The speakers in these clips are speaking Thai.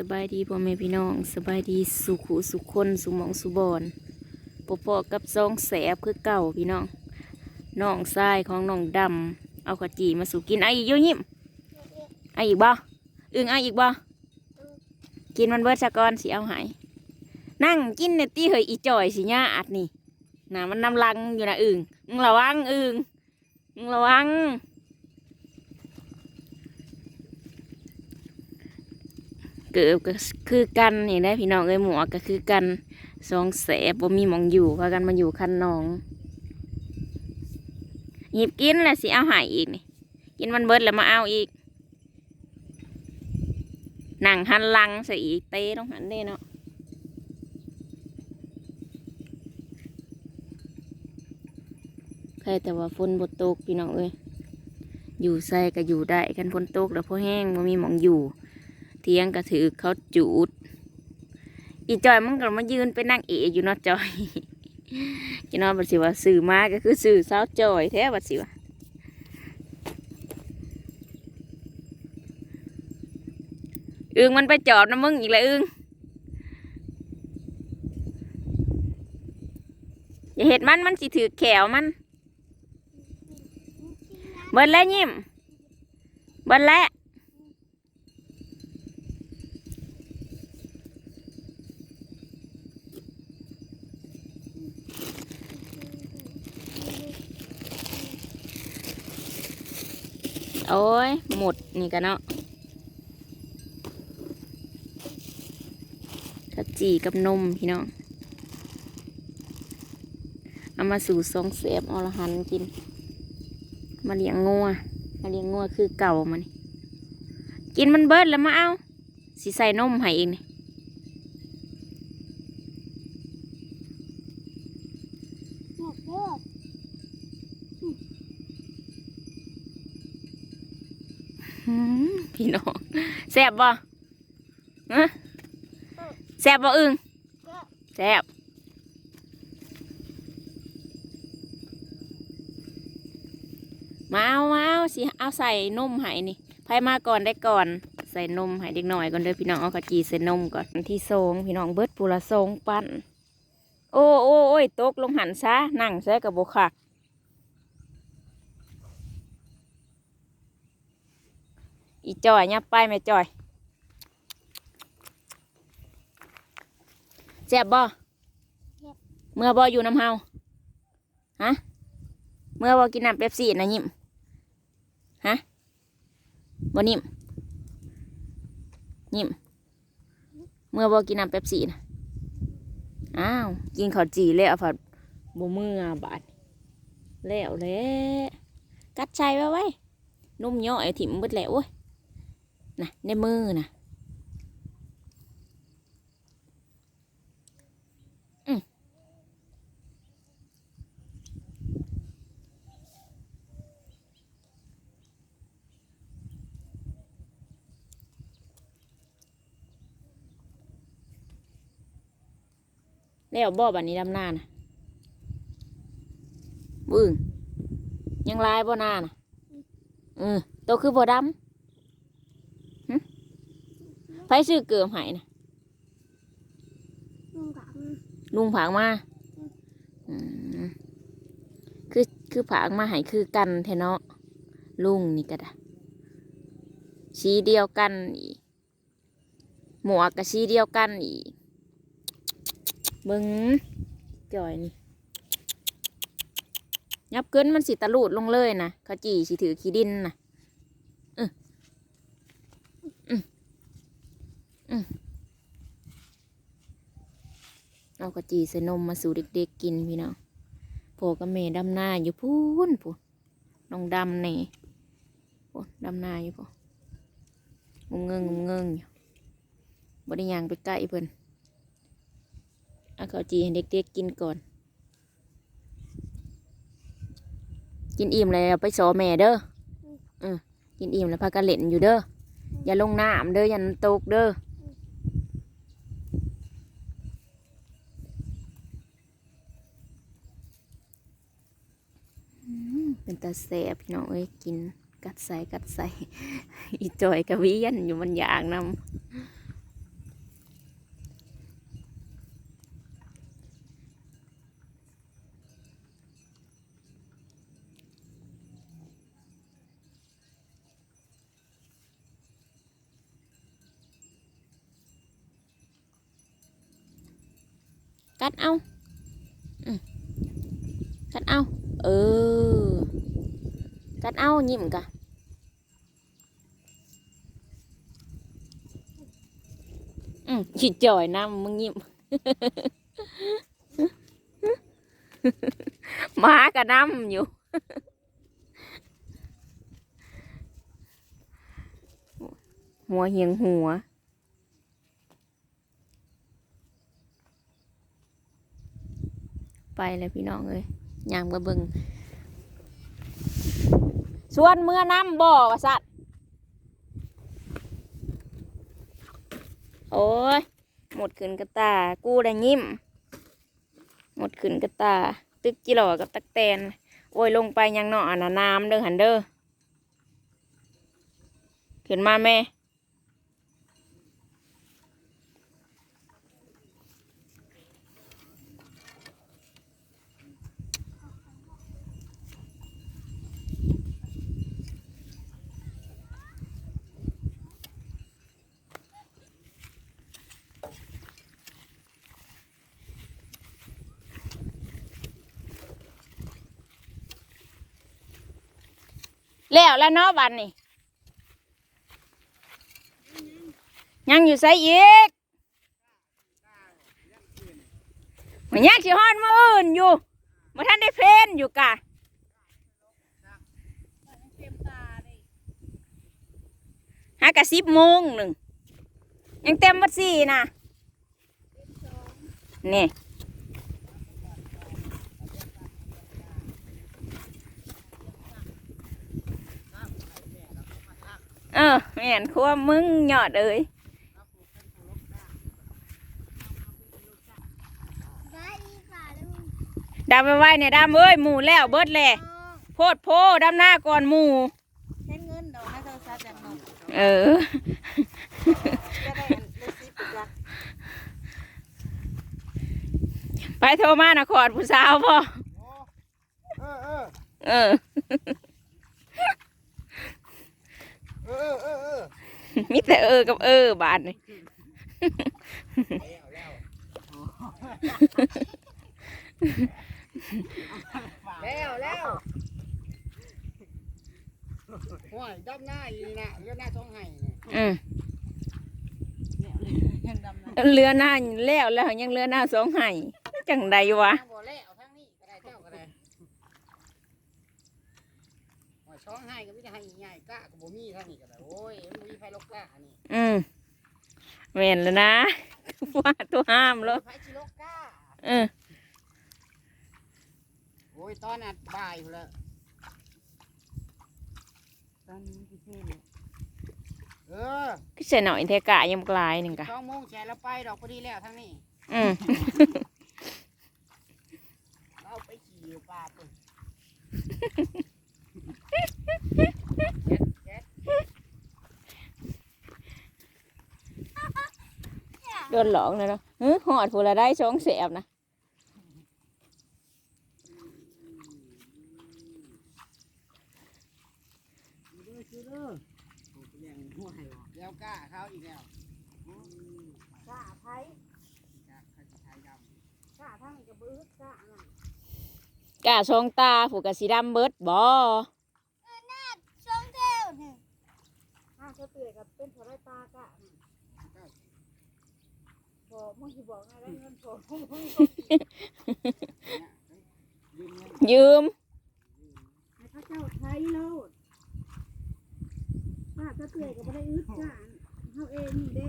สบายดีพ่อแม่พี่น้องสบายดีสุขุสุขคนสุมองสุบอนปพอกับซองแสบคือเก่าพี่น้องน้องทรายของน้องดำเอาขาจีมาสู่กินไอาอีกโยยิ้มไอาอีกบ่อึงไอาอีกบ่กินมันเบิดซะกอนสิเอาหายนั่งกินเนี่ยตีเหยอีจ่อยสิญาอัดนี่น่ะมันนำลังอยู่นะอึงมึงระวังอึงมึงระวัง เกิดก็คือกันนี่ได้พี่น้องเอ้ยหมวกก็คือกันสองแสบบ่มีหมองอยู่พากันมาอยู่คันนองหยิบกินแล้วสิเอาหายอีกนี่กินมันเบิดแล้วมาเอาอีกหนังหันลังใส่อีกเต้ต้องหันเด้เนาะใครแต่ว่าฝนบดตกพี่น้องเอ้ยอยู่ใส่ก็อยู่ได้กันฝนตกแล้วพอแห้งบ่มีหมองอยู่ เทียงก็ถือเขาจูด อีจอยมันก็มายืนเป็นนางเอกอยู่นาะจอยจีนอนบัดสิว่าสื่อมาก็คือสื่อสาวจอยแท้บัดสิว่าอึงมันไปจอบนะมึงอีกแล้วอึงอย่าเห็ดมันมันสิถือแขวมันเบิดแล้วยิ้มเบิดแล้ว โอ้ย หมดนี่กันเนาะข้าวจีกับนมพี่น้อง เอามาสู่ซองเสียบอรหันกิน มาเลี้ยงงัวมาเลี้ยงงัวคือเก่ามันกินมันเบิดแล้วมาเอาสีใส่นมให้เองนี่ น้องแซ่บบ่ฮะแซ่บบ่อึ้งแซ่บมาเอามาเอาสิเอาใส่นมให้นี่ไผมาก่อนได้ก่อน ใส่นมให้เด็กหน่อยก่อนเด้อพี่น้องเอากะจีใส่นมก่อนที่สองพี่น้องเบิดปูละสองปั้นโอ้โอ้โอ้ยตกลงหันซะนั่งซะกับโบคัก อีจอยยับไปแม่จอยแซ่บบ่เมื่อบ่อยู่น้ำเฮาฮะเมื่อบ่กินน้ำเป๊ปซี่นะยิ้มฮะบ่นิ่มยิ้มเมื่อบ่กินน้ำเป๊ปซี่นะอ้าวกินข้าวจีแล้วผัดบ่เมื่อบาดแล้วแหล้วกัดใจไว้ไว้นุ่มย่อยถิ่มเบิดแล้วโอ้ย นะในมือนะอืมแล้วบ่บันนี้ดำหน้านะบึ้งยังลายบ่หน้านะเออโตคือบ่ดำ ไผซื้อเกลือใหายนะลุงผางมาอืมคือคือผางมาใหายคือกันแทเนาะลุงนี่ก็ได้สีเดียวกันอีกหมวกกับสีเดียวกันอีกเบิ้งจ่อยนี่ยับเกินมันสิตะลูดลงเลยนะเขาจีสิถือขี้ดินนะ เอากะจีใส่นมมาสู่เด็กๆกินพี่น้องพ่กับแม่ดำนาอยู่พูนพูนน้องดำนี่พูนดำหน้าอยู่พูงงเงิงงงเงิงอยู่บริยางไปใกล้เพิ่นเอาข้าวจีให้เด็กๆกินก่อน กินอิ่มแล้วไปสอแม่เด้อเออกินอิ่มแล้วพากันเล่นอยู่เด้ออย่าลงน้ำเด้ออย่าตกเด้อ เป็นตาแสบพี่น้องเอ้ยกินกัดใส่กัดใส่อีจอยกะเวียนอยู่มันอยากนำกัดเอา กัดเอา เออ กัดเอายิ้มกะอืมฉีดจ่อยน้ำมึงยิ้มหมากับน้ำอยู่หัวเหียงหัว ไปเลยพี่น้องเอ้ยย่างมาเบิง ส่วนเมื่อน้ำบ่อวะสัตว์โอ้ย หมดขืนกระตา กู้ได้ยิ้ม หมดขืนกระตา ตึกจิหล่อกับตักแตน โอ้ย ลงไปยังเนาะอะน้ำเด้อหันเด้อขึ้นมาแม่ แล้วแล้วเนาะบันนี่ยังอยู่ใส่อีกมันยังสิฮอนมาอื่นอยู่มาท่านได้เพลนอยู่กะหากะสิบโมงหนึ่งยังเต็มวัดสี่นะนี่ เออแม่นครัวมึงหยอดเอ้ยได้อีกค่ะแล้วมึงดำไปไว้เนี่ยดำเอ้ยหมูแล้วเบิดแหละต้องโพดโพดำหน้าก่อนหมูใช้เงินดอกนะโทรศัพท์จากน้องเออจะได้อันได้ซิปอีกละไปโทรมานะขอดผู้สาวพ่อเออเออเออเออเออเออ มิแต่เออกับเออบาทนี่แล้วแล้วห้วยดำหน้าอีนี่นะเลือดหน้าท้องไห้เนี่ยอืมยังดำนะเรือหน้าแล้วแล้วยังเรือหน้าสองไห้จังใดวะทางบ่แล้วทั้งนี้ก็ได้เจ้าก็ได้ห้วยท้องไห้ก็ไม่ได้ให้ใหญ่กะก็บ่มีทางนี้ก็ได้โอ้ย มันบ่มีไฟลกกะอันนี้อืมเวนแล้วนะว่าตัวห้ามแล้วไฟชิโลกกะเออโอ้ยตอนนั้นบ่ายอยู่แล้วตอนนี้พี่เท่เลยเออก็ใส่หน่อยเทกะยังกลายหนึ่งกะ สองโมงแชร์แล้วไปดอกพอดีแล้วทั้งนี้อืมเราไปขี่อยู่ป่าปุ่น โดนหลอกเลยเนาะเฮ้ยหอดผู้ละได้สองแสบนะแล้วกะเขาอีกแล้วกะไทยกะเขาจะใช้ดำกะทั้งนี้กับบื้อกะน่ะกะสองตาผูกกะสีดำเบิดบ่ ช่องเท่านี่ถ้าเขาเตือนกับเป็นสไลตากะน่ะพ อมึงสิบอกให้ได้เงินพอมึงก็ยืมเงินยืม ให้เขาเจ้าไทยโลดป้าจะเตือนกับไม่ได้อึดกะเฮาเองนี่เด้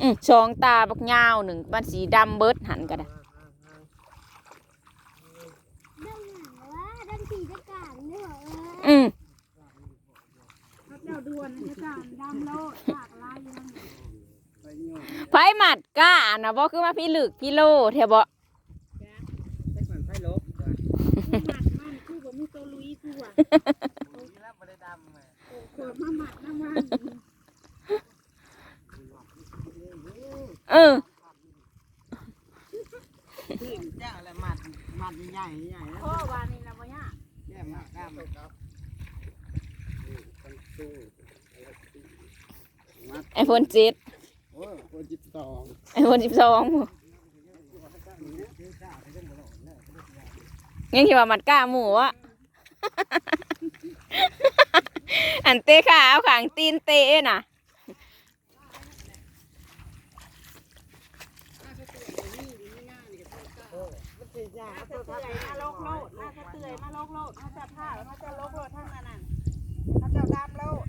อืมสองตาบักยาวหนึ่งมันสีดำเบิดหันกันนะดังหนังว่าดังสีจะกาดเนี่ยเหรออืมพระเจ้าดวนพระเจ้าดำโลดปากลายอยู่นั่น ไปโยนไผหมัดกะนะบ่คือมาพี่ลึกพี่โลแทบ่ใช้ก่อนไฟลบก่อนหมัดมันคือบ่มีตัวลุยคือว่าแล้วบ่ได้ดำเลยขวดมาหมัดน้ำมันเออขึ้นเจ้าอะไรมัดมัดใหญ่ใหญ่แล้วพ่อวานี่ละบ่ยะแก้มากล้ามครับไอโฟนเจ็ด วนจิบสองไอ้วันสิบสองงั้นคิดว่ามัดก้าหมูวะอันเตะขาเอาขางตีนเตะน่ะเตื่อยมาโลกโลดมาจะเตื่อยมาโลกโลดมาจะผ้ามาจะโลกโลดท่านนั้นเขาจะดำโลด